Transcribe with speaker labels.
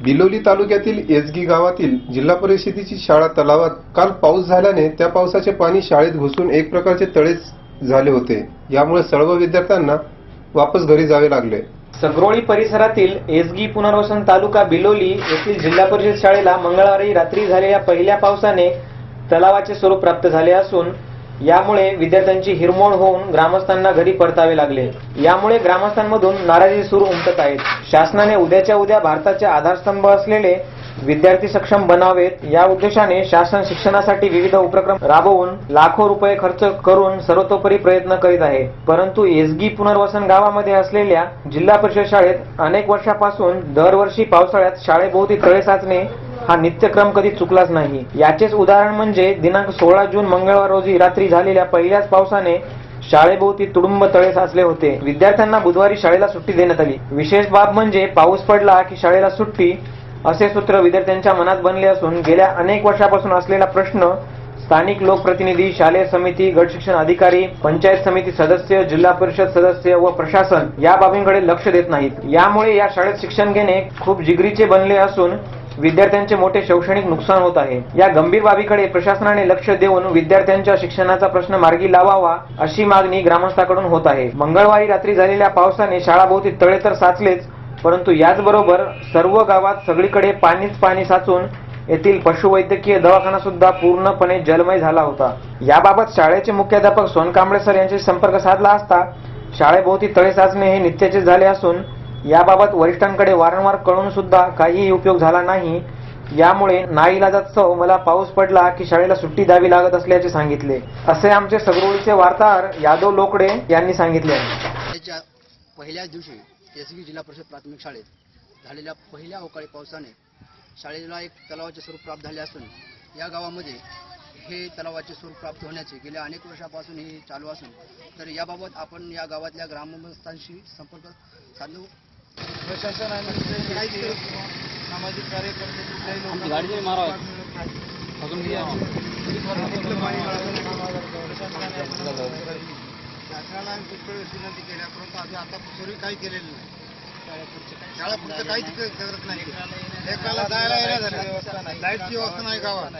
Speaker 1: बिलोली तालुक्यातील एसगी गावातील जिल्हा परिषदेची शाळा तलावात काल पाऊस झाल्याने त्या पावसाचे पाणी शाळेत घुसून एक प्रकारचे तळेच झाले होते. यामुळे सर्व विद्यार्थ्यांना वापस घरी जावे लागले.
Speaker 2: सगरोळी परिसरातील एसगी पुनर्वसन तालुका बिलोली येथील जिल्हा परिषद शाळेला मंगळवारी रात्री झालेल्या पहिल्या पावसाने तलावाचे स्वरूप प्राप्त झाले असून यामुळे विद्यार्थ्यांची हिरमोड होऊन ग्रामस्थांना घरी परतावे लागले. यामुळे ग्रामस्थांमधून नाराजी सूर उमटत आहेत. शासनाने उद्याच्या उद्या भारताचे आधारस्तंभ असलेले विद्यार्थी सक्षम बनावेत. या उद्देशाने शासन शिक्षणासाठी विविध उपक्रम राबवून लाखो रुपये खर्च करून सर्वतोपरी प्रयत्न करीत आहे. परंतु एसगी पुनर्वसन गावामध्ये असलेल्या जिल्हा परिषद शाळेत अनेक वर्षापासून दरवर्षी पावसाळ्यात शाळेभोवती तळे साचणे हा नित्यक्रम कधी चुकलाच नाही. याचेच उदाहरण म्हणजे दिनांक सोळा जून मंगळवार रोजी रात्री झालेल्या पहिल्याच पावसाने शाळेभोवती तुडुंब तळे साचले होते. विद्यार्थ्यांना बुधवारी शाळेला सुट्टी देण्यात आली. विशेष बाब म्हणजे पाऊस पडला की शाळेला सुट्टी असे सूत्र विद्यार्थ्यांच्या मनात बनले असून गेल्या अनेक वर्षापासून असलेला प्रश्न स्थानिक लोकप्रतिनिधी शालेय समिती गट शिक्षण अधिकारी पंचायत समिती सदस्य जिल्हा परिषद सदस्य व प्रशासन या बाबींकडे लक्ष देत नाहीत. यामुळे या शाळेत शिक्षण घेणे खूप जिगरीचे बनले असून विद्यार्थ्यांचे मोठे शैक्षणिक नुकसान होत आहे. या गंभीर बाबीकडे प्रशासनाने लक्ष देऊन विद्यार्थ्यांच्या शिक्षणाचा प्रश्न मार्गी लावावा अशी मागणी ग्रामस्थाकडून होत आहे. मंगळवारी रात्री झालेल्या पावसाने शाळाभोवती तळे तर साचलेच परंतु याचबरोबर सर्व गावात सगळीकडे पाणीच पाणी साचून येथील पशुवैद्यकीय दवाखाना सुद्धा पूर्णपणे जलमय झाला होता. याबाबत शाळेचे मुख्याध्यापक सोनकांबळे सर यांशी संपर्क साधला असता शाळेभोवती तळे साचणे हे नित्याचे झाले असून याबाबत वरिष्ठांकडे वारंवार कळून सुद्धा काहीही उपयोग झाला नाही. यामुळे नाईलाजास्तव मला पाऊस पडला की शाळेला सुट्टी द्यावी लागत असल्याचे सांगितले. असे आमचे सगरोळीचे वार्ताहर यादव लोकडे यांनी सांगितले. आहे
Speaker 3: पहिल्याच दिवशी केसगी जिल्हा परिषद प्राथमिक शाळेत झालेल्या पहिल्या अवकाळी पावसाने शाळेला एक तलावाचे स्वरूप प्राप्त झाले असून या गावामध्ये हे तलावाचे स्वरूप प्राप्त होण्याचे गेल्या अनेक वर्षापासून हे चालू असून तर याबाबत आपण या गावातल्या ग्रामस्थांशी संपर्क साधू
Speaker 4: प्रशासनाने कुठल्याही सामाजिक कार्यकर्ते कुठल्याही लोकांना शासनाला आम्ही पुष्कळ वेळेस विनंती केल्या परंतु आम्ही आता पूर्वी काही केलेलं नाही. काहीच करत नाही. एकाला जायला येण्या झालं. लाईटची व्यवस्था नाही गावात.